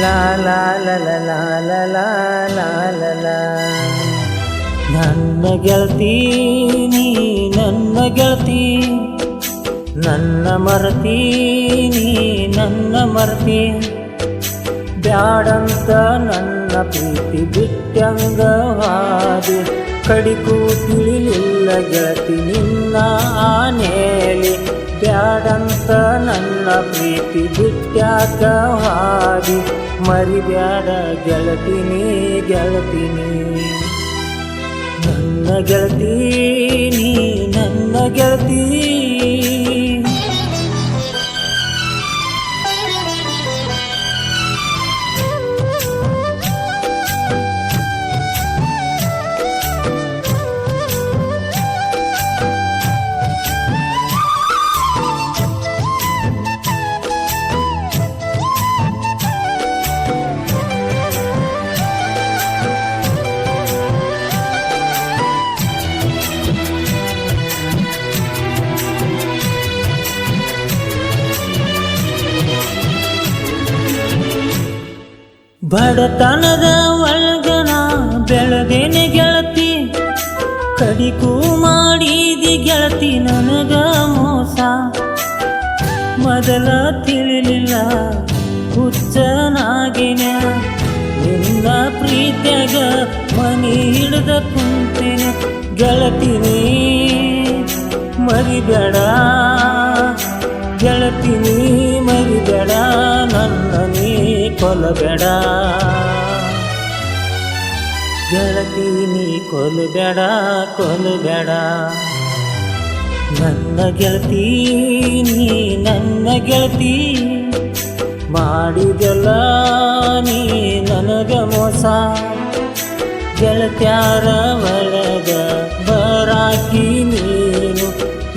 ಲಾ la la la la la la la la la. ನನ್ನ ಗೆಳತಿ, ನೀ ನನ್ನ ಗೆಳತಿ. ನನ್ನ ಮರತಿ, ನೀ ನನ್ನ ಮರತಿ. ಬ್ಯಾಡಂತ ನನ್ನ ಪ್ರೀತಿ ಬಿಟ್ಟಂಗವಾದಿ ಕಡಿಗೂ ತಿಳಿಲಿಲ್ಲ ಗೆಳತಿ, ನಿನ್ನ ಆನೇಲಿ. ಬ್ಯಾಡಂತ ನನ್ನ ಪ್ರೀತಿ ಬಿಟ್ಟಾಗವಾದಿ ಮರಿಬ್ಯಾಡ ಗೆಳತಿನಿ ಗೆಳತಿನಿ. ನನ್ನ ಗೆಳತಿ ನೀ ನನ್ನ ಗೆಳತಿ. ಬಡತನದ ಒಳಗನ ಬೆಳಗೇನೆ ಗೆಳತಿ ಕಡಿಕು ಮಾಡಿದಿ ಗೆಳತಿ ನನಗ ಮೋಸ. ಮೊದಲ ತಿಳಿಲಿಲ್ಲ, ಹುಚ್ಚನಾಗಿನ, ನಿನ್ನ ಪ್ರೀತ್ಯಾಗ ಮನಿ ಹಿಡಿದ ಕುಂತಿನ ಗೆಳತಿನಿ. ಮರಿಬೇಡ ಗೆಳತಿನಿ, ಮರಿಬೇಡ ನನ್ನ ಕೊಲಬೇಡ ಗೆಳತಿ ನೀ ಕೊಲಬೇಡ ಕೊಲಬೇಡ ನನ್ನ ಗೆಳತಿ ನೀ, ನನ್ನ ಗೆಳತಿ. ಮಾಡಿದೆಲ್ಲ ನೀ, ನನಗ ಮೋಸ. ಗೆಳತ್ಯಾರ ಒಳಗ ಬರಾಕಿ ನೀನು,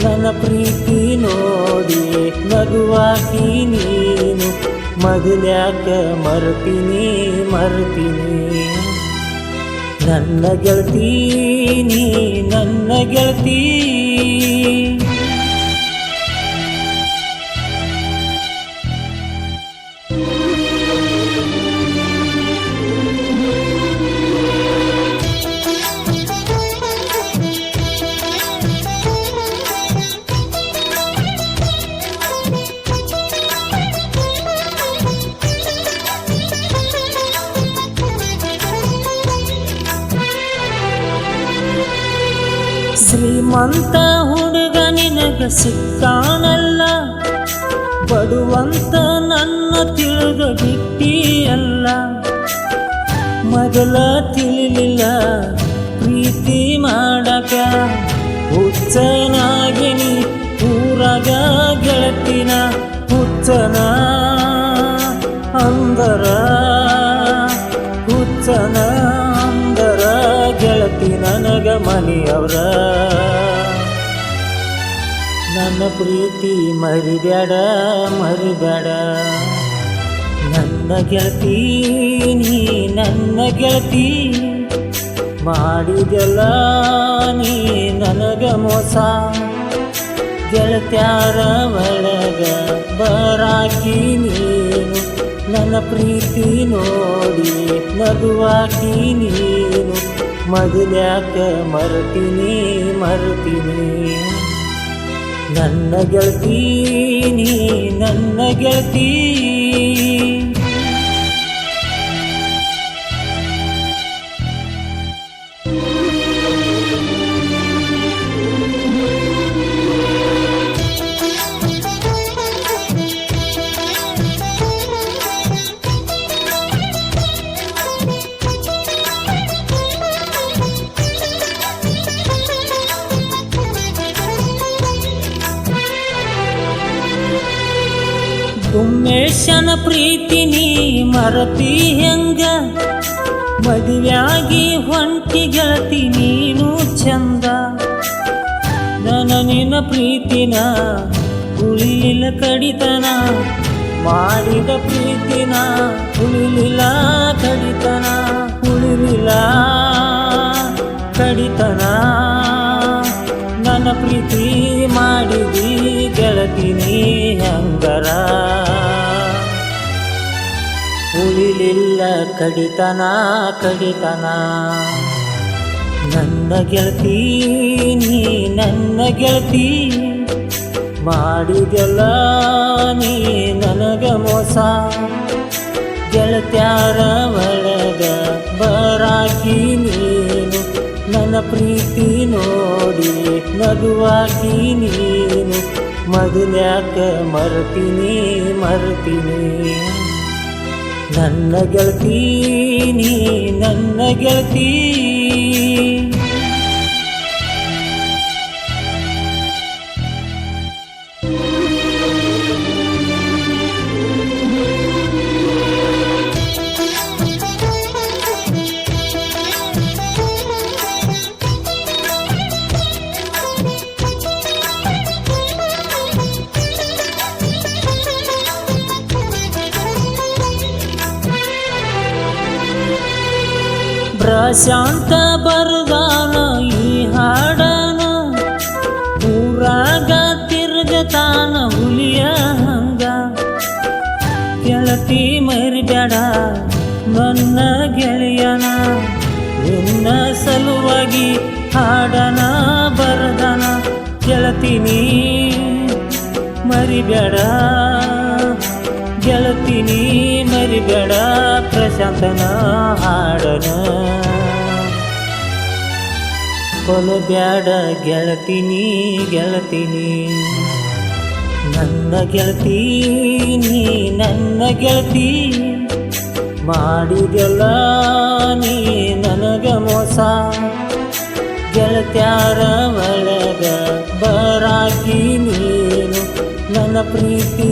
ನನ್ನ ಪ್ರೀತಿ ನೋಡಿ ನಗುವಾಕಿ ನೀನು. ಮೊದಲ್ಯಾಕ ಮರ್ತೀನಿ ಮರ್ತೀನಿ. ನನ್ನ ಗೆಳತಿ ನನ್ನ ಗೆಳತಿ. ಶ್ರೀಮಂತ ಹುಡುಗ ನಿನಗ ಸಿಕ್ಕಾನಲ್ಲ? ಬಡುವಂತ ನನ್ನ ತಿಳಿದ ಬಿಟ್ಟಿಯಲ್ಲ ಮೊದಲ ತಿಳಿಲಿಲ್ಲ, ಪ್ರೀತಿ ಮಾಡಕ. ಹುಚ್ಚನಾಗಿನಿ ಊರಾಗ ಗೆಳತಿನ ಹುಚ್ಚನ? ಅಂದರ ನನ್ನ ಪ್ರೀತಿ ಮರಿಬೇಡ ಮರಿಬೇಡ. ನನ್ನ ಗೆಳತಿ, ನೀ ನನ್ನ ಗೆಳತಿ. ಮಾಡಿದೆಲ್ಲ ನೀ ನನಗೆ ಮೋಸ. ಗೆಳತ್ಯಾರ ಒಳಗ ಬರಾಕಿ ನೀನು. ನನ್ನ ಪ್ರೀತಿ ನೋಡಿ ನಗುವಾಕಿ ನೀನು. ಮದುವ್ಯಾಕ ಮರ್ತೀನಿ ಮರ್ತೀನಿ. ನನ್ನ ಗೆಳತಿ ನೀ ನನ್ನ ಗೆಳತಿ ಉಮೇಶನ ಪ್ರೀತಿ ನೀ ಮರತಿ ಹೆಂಗ? ಮದುವೆಯಾಗಿ ಹೊಂಟಿ ಗೆಳತಿ ನೀನು ಚಂದ. ನನ್ನ ನಿನ್ನ ಪ್ರೀತಿನ, ಉಳಿಲಿಲ್ಲ ಕಡಿತನ. ಮಾಡಿದ ಪ್ರೀತಿನ, ಉಳಿಲಿಲ್ಲ ಕಡಿತನ. ಉಳಿಲಿಲ್ಲ ಕಡಿತನ ಕಡಿತನ. ನನ್ನ ಗೆಳತಿ, ನೀ ನನ್ನ ಗೆಳತಿ. ಮಾಡಿದೆಲ್ಲ ನೀ ನನಗ ಮೋಸ. ಗೆಳತ್ಯಾರ ಒಳಗ ಬರಾಕಿ ನೀನು. ನನ್ನ ಪ್ರೀತಿ ನೋಡಿ ನಗುವಾಕಿ ನೀನು. ಮೊದಲ್ಯಾಕ ಮರ್ತೀನಿ ಮರ್ತೀನಿ. ನನ್ನ ಗೆಳತಿ ನೀ ನನ್ನ ಗೆಳತಿ. ಪ್ರಶಾಂತ ಬರದಾನ ಈ ಹಾಡನ. ಊರಾಗ ತಿರ್ಗತಾನ ಹುಲಿಯ ಹಂಗ. ಗೆಳತಿ ಮರಿಬೇಡ ನನ್ನ ಗೆಳೆಯನ. ನಿನ್ನ ಸಲುವಾಗಿ ಹಾಡನ ಬರದನ. ಗೆಳತಿನಿ ಮರಿಬೇಡ ಮರಿ ಮರಿಬೇಡ ಪ್ರಶಾಂತನ. ಕೊಲಬ್ಯಾಡ ಗೆಳತಿನಿ ಗೆಳತಿನಿ. ನನ್ನ ಗೆಳತಿ ನನ್ನ ಗೆಳತಿ. ಮಾಡಿದೆಲ್ಲ ನೀ ನನಗ ಮೋಸ. ಗೆಳತ್ಯಾರ ಒಳಗ ಬರಾಕಿ ನೀನು ನನ್ನ ಪ್ರೀತಿ.